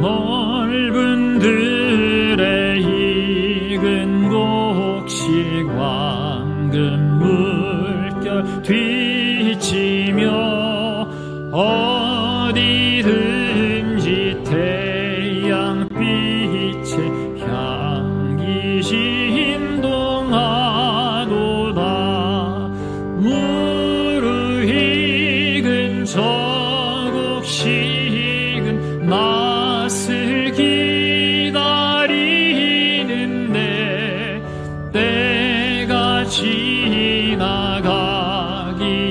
넓은 들의 익은 곡식 황금 물결 뒤치며 어디든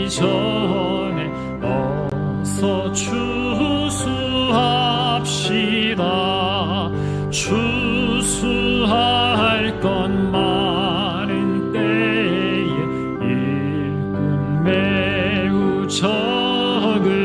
전에 어서 추수합시다. 추수할 건 많은 때에 일꾼 매우 적으니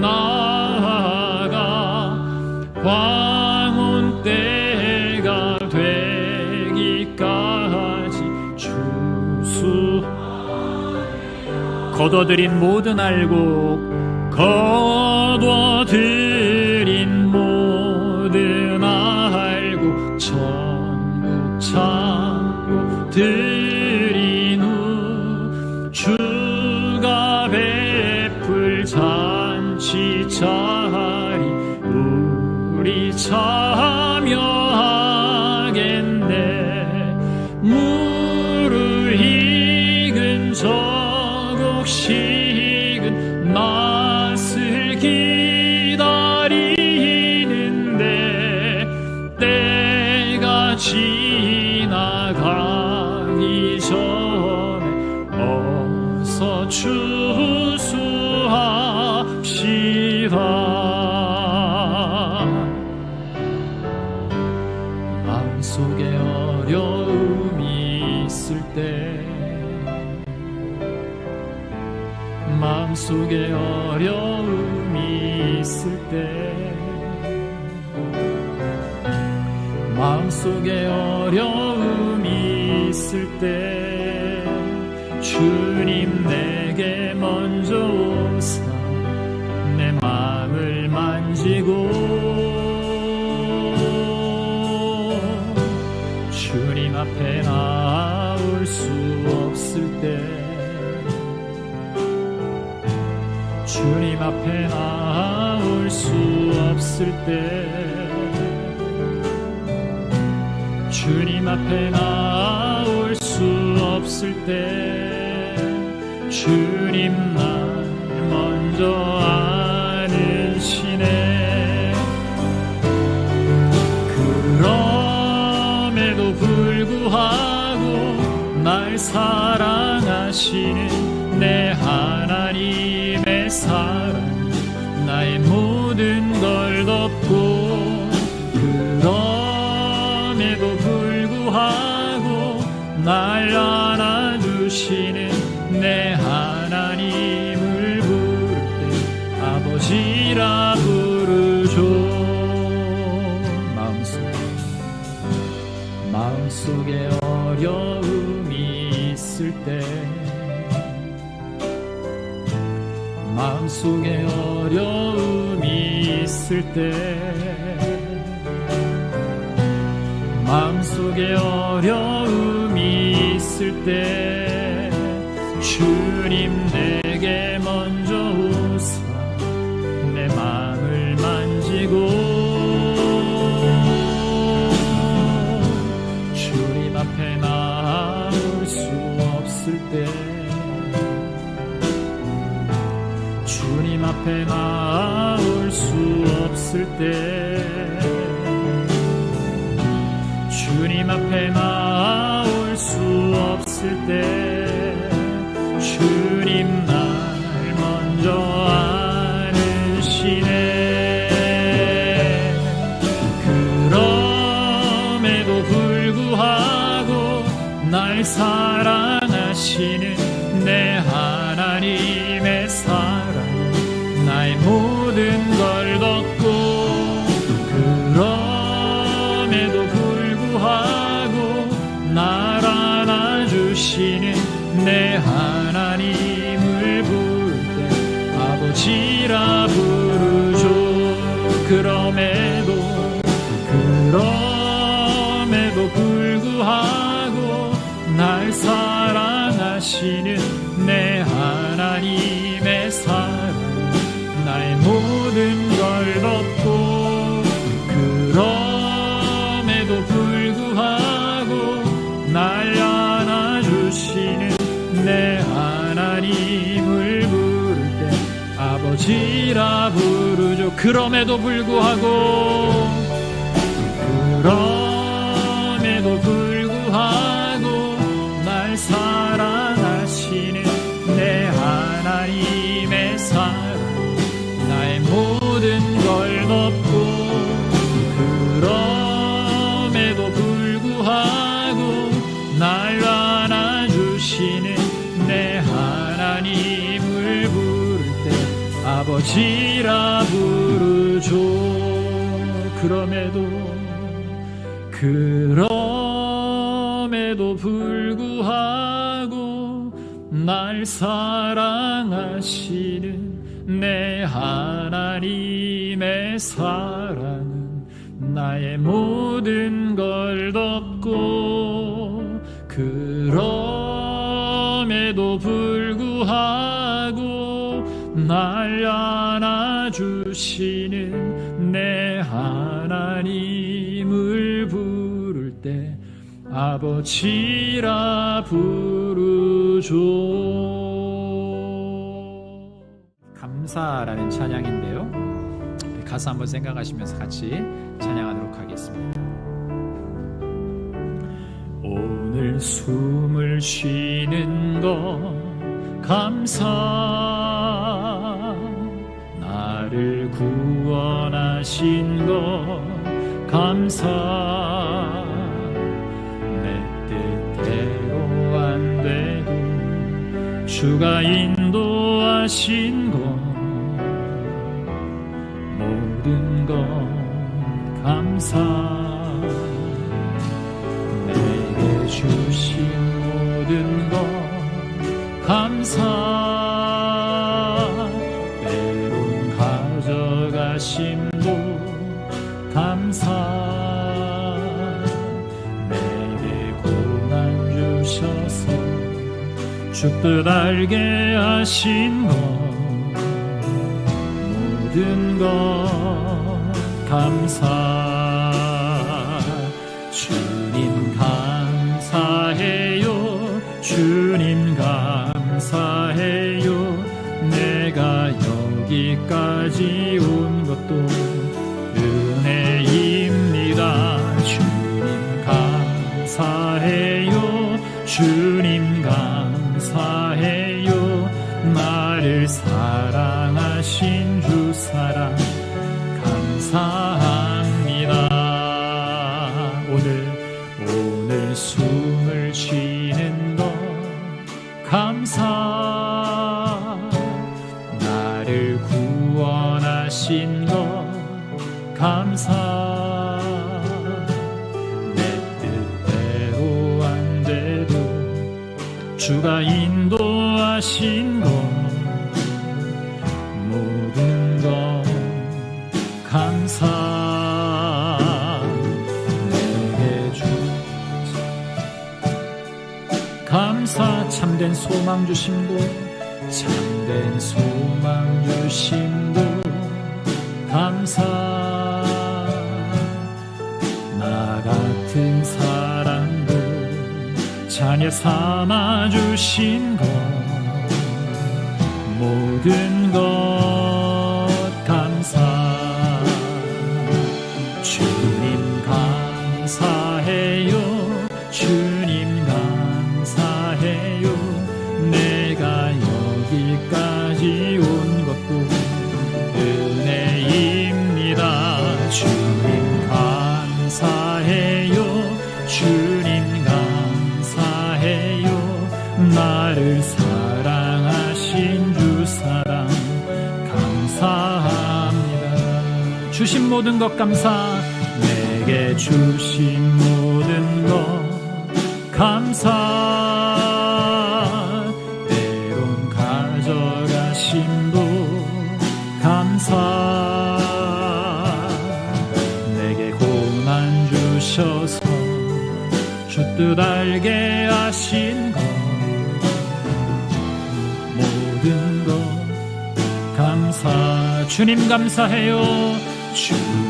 나가 황혼 때가 되기까지 추수 거둬들인 모든 알곡 거둬들인 모든 알곡 전국 창고 들 속에 어려움이 있을 때 마음속에 어려움이 있을 때 마음속에 어려움이 있을 때 주님 내게 먼저 오사 내 마음을 만지고 주님 앞에 나올 수 없을 때 주님 앞에 나올 수 없을 때 주님 날 먼저 아는시네 그럼에도 불구하고 날 사랑하시는 내 하나님 의 사랑 나의 모든 걸 덮고 그럼에도 불구하고 날 안아주시는 내 하나님을 부를 때 아버지라 부르죠. 마음속에 마음속에 어려움이 있을 때 마음속에 어려움이 있을 때 마음속에 어려움이 있을 때 주님 내 주님 앞에 나올 수 없을 때. 앞에 나올 수 없을 때. 주님 날 먼저 아시네. 그럼에도 불구하고 날 사랑하시는 내 나의 모든 걸 덮고 그럼에도 불구하고 날 안아주시는 내 하나님을 부를 때 아버지라 부르죠. 그럼에도 그럼에도 불구하고 날 사랑하시는 그럼에도 불구하고 날 안아주시는 내 하나님을 부를 때 아버지라 부르죠. 그럼에도 불구하고 그럼에도 불구하고 날 사랑하시는 내 하나님의 그럼에도 그럼에도 불구하고 날 사랑하시는 내 하나님의 사랑은 나의 모든 걸 덮고 그럼에도 불구하고 날 안아주시는 내 하나님을 부를 때 아버지라 부르죠. 감사라는 찬양인데요. 가사 한번 생각하시면서 같이 찬양하도록 하겠습니다. 오늘 숨을 쉬는 것 감사 나를 구원하신 것 감사. 내 뜻대로 안 돼도 주가 인도하신 것 가져가심도 감사 내게 고난 주셔서 주뜻 알게 하신 것 모든 것 감사 주님 감사해요. 주님 감사해요. 내가 여기까지 온 사랑하신 주 사랑 감사합니다. 오늘 오늘 숨을 쉬는 것 감사. 나를 구원하신 것 감사. 내 뜻대로 안 돼도 주가 인도하신 것 소망 주심도 참된 소망 주심도 감사. 나 같은 사랑도 자녀 삼아 주신 것 모든 주신 모든 것 감사. 내게 주신 모든 것 감사. 때론 가져가심도 감사. 내게 고난 주셔서 주뜻 알게 하신 것. 모든 것 감사. 주님 감사해요 주